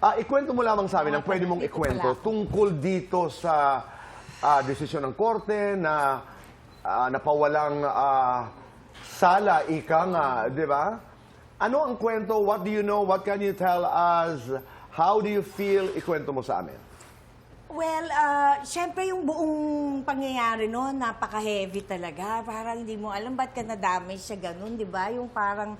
Ah, ikwento mo lamang sa amin ang pwede mong ikwento tungkol dito sa ah, desisyon ng korte na ah, napawalang ah, sala, ika nga, di ba? Ano ang kwento? What do you know? What can you tell us? How do you feel? Ikwento mo sa amin. Well, uh, syempre yung buong pangyayari noon, napaka-heavy talaga. Parang hindi mo alam ba't ka na-damage sa ganun, di ba? Yung parang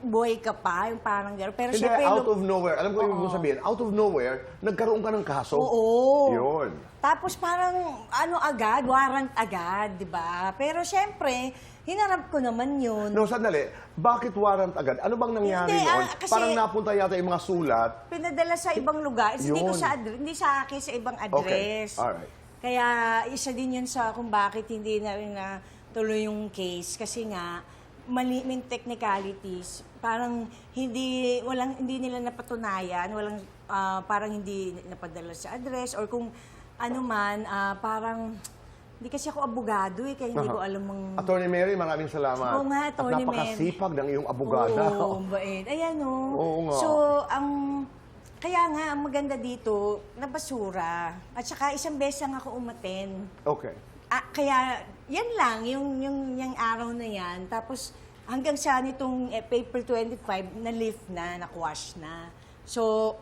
buhay ka pa, yung parang gano'n. Pero Hindi, syempre, out of nowhere. Alam ko yung ibig sabihin. Out of nowhere, nagkaroon ka ng kaso. Oo. Yun. Tapos parang ano agad, warrant agad, di ba? Pero syempre, hinarap ko naman yun. No, sandali. Bakit warrant agad? Ano bang nangyari Hindi, noon? ah, kasi- Parang napunta yata yung mga sulat. Pinadala sa ibang lugar. Hindi ko Yun. sa address, hindi sa akin sa ibang address. Alright. Kaya isa din yun sa kung bakit hindi na rin na tuloy yung case kasi nga mali may technicalities. Parang hindi walang hindi nila napatunayan, walang ah, parang hindi napadala sa address or kung ano man ah, parang hindi kasi ako abogado eh, kaya hindi Aha. ko alam ang Attorney Mary, maraming salamat. Oo nga, Attorney At napakasipag ng iyong abogada. Oo, bait. Ayan, oh. Oo nga. So, ang... kaya nga, ang maganda dito, nabasura. At saka isang beses lang ako umaten. Okay. Ah, kaya, yan lang, yung, yung, yung araw na yan. Tapos, hanggang sa nitong eh, April 25, na-lift na, na-quash na. So,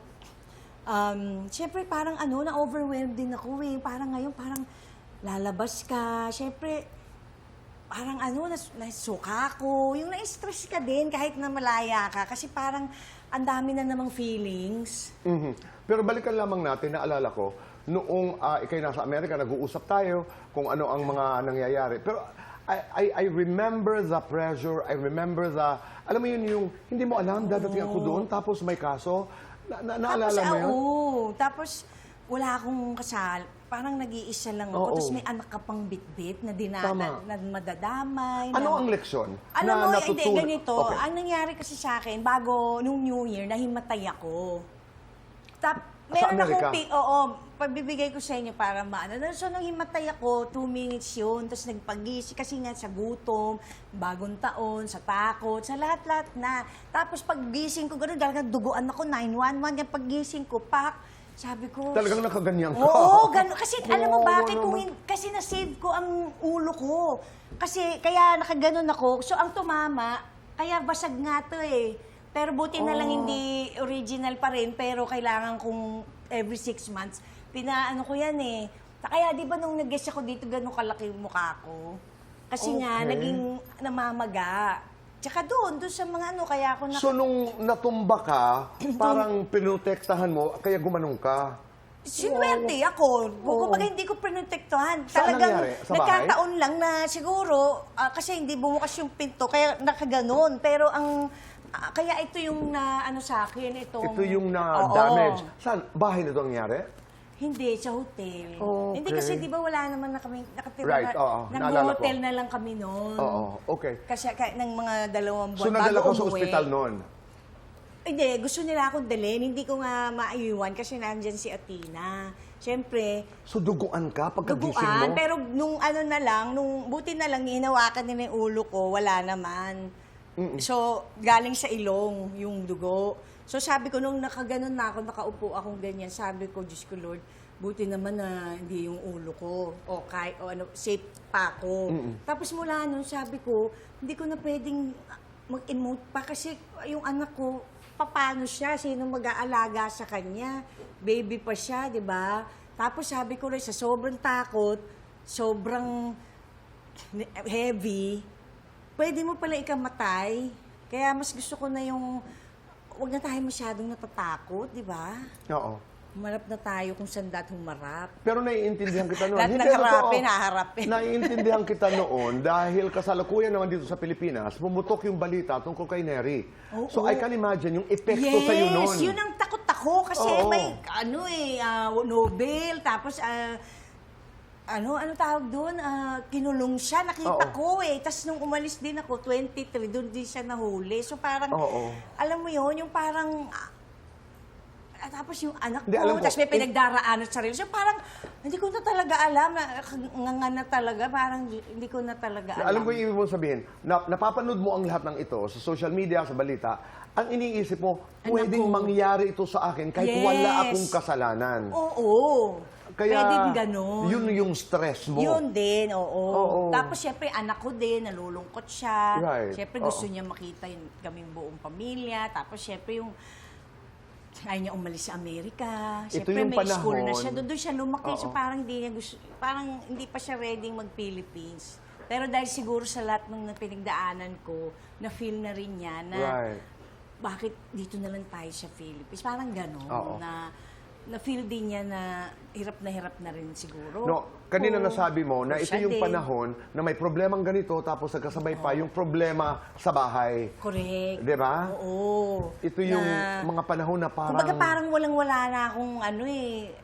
um, syempre parang ano, na-overwhelmed din ako eh. Parang ngayon, parang lalabas ka. Syempre, parang ano, nas, nasuka ko. Yung na-stress ka din kahit na malaya ka. Kasi parang ang dami na namang feelings. Mhm. Pero balikan lamang natin, naalala ko, noong uh, ikay nasa Amerika, nag-uusap tayo kung ano ang mga nangyayari. Pero I, I, I remember the pressure, I remember the, alam mo yun, yung hindi mo alam, dadating ako doon, tapos may kaso. Na, na, naalala tapos, mo ah, yun? oo. Tapos, wala akong kasal. Parang nag-iisa lang ako. Oo. Tapos may anak ka pang bitbit na, Tama. na, na madadamay. Ano na, ang leksyon Alam na mo, hindi, natutunan? ganito. Okay. Ang nangyari kasi sa akin, bago nung New Year, nahimatay ako. Tap, meron akong, Amerika? oo, pagbibigay ko sa inyo para maano. So, nung himatay ako, two minutes yun. Tapos nagpagising, kasi nga sa gutom, bagong taon, sa takot, sa lahat-lahat na. Tapos paggising ko, gano'n, talagang duguan ako, 911. Yung paggising ko, pak, sabi ko, Talagang nakaganyan ka. Oo, gano'n. Kasi alam mo Oo, bakit? Kung naman. hin- kasi na-save ko ang ulo ko. Kasi kaya nakaganon ako. So ang tumama, kaya basag nga to eh. Pero buti na Oh. lang hindi original pa rin. Pero kailangan kong every six months, pinaano ko yan eh. Kaya di ba nung nag-guess ako dito, gano'n kalaki yung mukha ko? Kasi nga, Okay. naging namamaga. Tsaka doon, doon sa mga ano, kaya ako na... So nung natumba ka, parang pinotektahan mo, kaya gumanong ka. Sinuwerte ako. Oo. Kumbaga hindi ko protektahan. Saan Talagang nangyari? Sa bahay? nagkataon lang na siguro, ah, kasi hindi bumukas yung pinto, kaya nakaganon. Pero ang, ah, kaya ito yung na, ano sa akin, itong... Ito yung Oo. na-damage. Saan? Bahay na ito ang nangyari? Hindi, sa hotel. Okay. Hindi kasi di ba wala naman na kami nakatira Right, na, oo. Naalala ko. hotel na lang kami noon. Oo, okay. Kasi kahit ng mga dalawang buwan So nadala bago ko sa umuwi. ospital noon. Hindi, gusto nila akong dalhin. Hindi ko nga maiwan kasi nandyan si Atina. Siyempre, So duguan ka pagkagising duguan. mo? Pero nung ano na lang, nung buti na lang hinawakan nila yung ulo ko, wala naman. So, galing sa ilong yung dugo. So, sabi ko, nung nakaganon na ako, nakaupo akong ganyan, sabi ko, Diyos ko Lord, buti naman na hindi yung ulo ko. O, kay, o ano, safe pa ako. Tapos mula nun, sabi ko, hindi ko na pwedeng mag-emote pa kasi yung anak ko, paano siya? Sino mag-aalaga sa kanya? Baby pa siya, di ba? Tapos sabi ko rin, sa sobrang takot, sobrang heavy, pwede mo pala ikamatay. Kaya mas gusto ko na yung, wag na tayo masyadong natatakot, di ba? Oo. Humarap na tayo kung saan dapat humarap. Pero naiintindihan kita noon. Lahat Hindi, ng harapin, totoo. haharapin. Naiintindihan kita noon dahil kasalukuyan naman dito sa Pilipinas, pumutok yung balita tungkol kay Neri. Oo. so I can imagine yung epekto yes, sa iyo noon. yun ang takot ako kasi Oo. may ano eh, ah, Nobel, tapos ah, ano, ano tawag doon? Ah, kinulong siya, nakita Oo. ko eh. Tapos nung umalis din ako, 23, doon din siya nahuli. So parang, Oo. alam mo yun, yung parang, ah, Tapos yung anak Hindi, ko, alam ko, tapos may in- pinagdaraanan sa sarili. So parang, hindi ko na talaga alam, nga nga na talaga, parang hindi ko na talaga alam. Alam ko yung ibig mong sabihin, na, napapanood mo ang lahat ng ito sa social media, sa balita, ang iniisip mo, pwedeng ko. mangyari ito sa akin kahit Yes. wala akong kasalanan. Oo. Kaya, Pwedeng ganun. yun yung stress mo. Yun din, oo. Oo. Tapos syempre anak ko din, nalulungkot siya. Right. Syempre gusto Oo. niya makita yung kaming buong pamilya. Tapos syempre yung ayaw niya umalis sa Amerika. Ito Syempre yung may school na panahon. siya. Doon, doon siya lumaki. So Oo. parang hindi niya gusto, parang hindi pa siya ready mag-Philippines. Pero dahil siguro sa lahat ng pinagdaanan ko, na-feel na rin niya na Right. bakit dito na lang tayo sa Philippines? Parang gano'n. Oo. Na, na-feel din niya na hirap na hirap na rin siguro. No, kanina Oo. nasabi mo na ito Siya yung din. panahon na may problemang ganito tapos nagkasabay pa yung problema sa bahay. Correct. Di ba? Oo. Ito yung Na- mga panahon na parang... Kumbaga parang walang-wala na akong ano eh.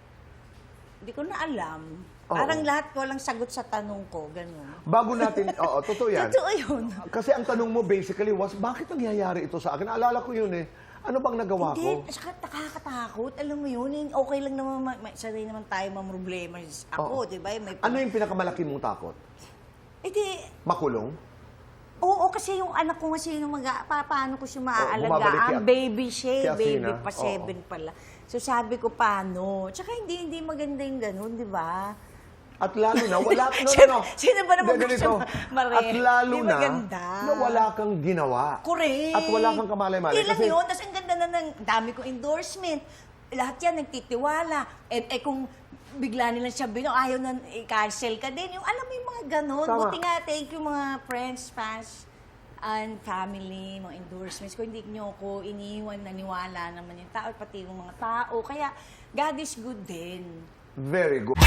Hindi ko na alam. Oo. Parang lahat ko lang sagot sa tanong ko. Ganun. Bago natin, oo, totoo yan. Totoo yun. Kasi ang tanong mo basically was, bakit nangyayari ito sa akin? Alala ko yun eh. Ano bang nagawa Hindi, ko? at saka nakakatakot. Alam mo yun, eh, okay lang naman, ma- ma- sanay naman tayo mamroblema. Oo. Ako, di ba? May, Ano yung pinakamalaki mong takot? Eh di, Makulong? Oo, kasi yung anak ko kasi yung mag pa, paano ko siya bumabalik maaalagaan? kay- baby siya, kay eh, baby Athena. pa, Oo. seven pala. So sabi ko, paano? Tsaka hindi, hindi maganda yung ganun, di ba? At lalo na, wala, no, no, Sino- no. sino ba naman Hindi, gusto ganito. ma-? At lalo Di na, maganda. na wala kang ginawa. Correct. At wala kang kamalay-malay. Hindi lang Kasi- yun, tapos ang ganda na ng dami kong endorsement. Lahat yan nagtitiwala. Eh, eh kung bigla nilang sabihin, no, ayaw na i-cancel ka din. Yung alam mo yung mga ganun. Tama. Buti nga, thank you mga friends, fans, and family, mga endorsements. Kung hindi nyo ako iniwan, naniwala naman yung tao, pati yung mga tao. Kaya, God is good din. Very good.